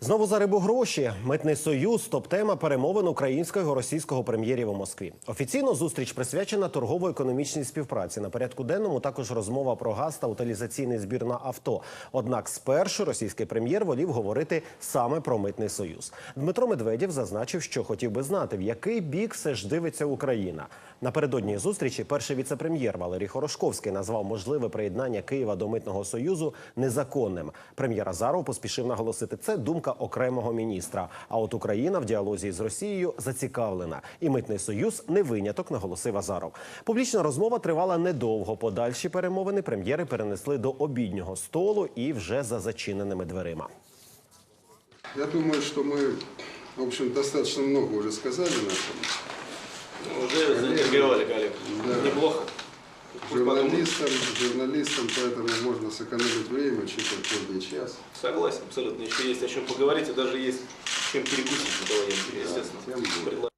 Знову за рибу гроші. Митний союз топ-тема перемовин українського і російського прем'єрів у Москві. Офіційно зустріч присвячена торгово-економічній співпраці. На порядку денному також розмова про газ та утилізаційний збір на авто. Однак спершу російський прем'єр волів говорити саме про митний союз. Дмитро Медведєв зазначив, що хотів би знати, в який бік все ж дивиться Україна. Напередодні зустрічі перший віце-прем'єр Валерій Хорошковський назвав можливе приєднання Києва до митного союзу незаконним. Прем'єр Азаров поспішив наголосити, це думка окремого міністра. А от Україна в діалозі з Росією зацікавлена, і митний союз не виняток, наголосив Азаров. Публічна розмова тривала недовго. Подальші перемовини прем'єри перенесли до обіднього столу і вже за зачиненими дверима. Я думаю, что мы, в общем, достаточно много уже сказали на этом. Уже заинтегрировали коллег. Да. Неплохо. Журналистам, журналистам, поэтому можно сэкономить время, чуть позже час. Согласен, абсолютно. Еще есть о чем поговорить, и даже есть чем перекусить. Давай, естественно. тем будет. Предлагаю.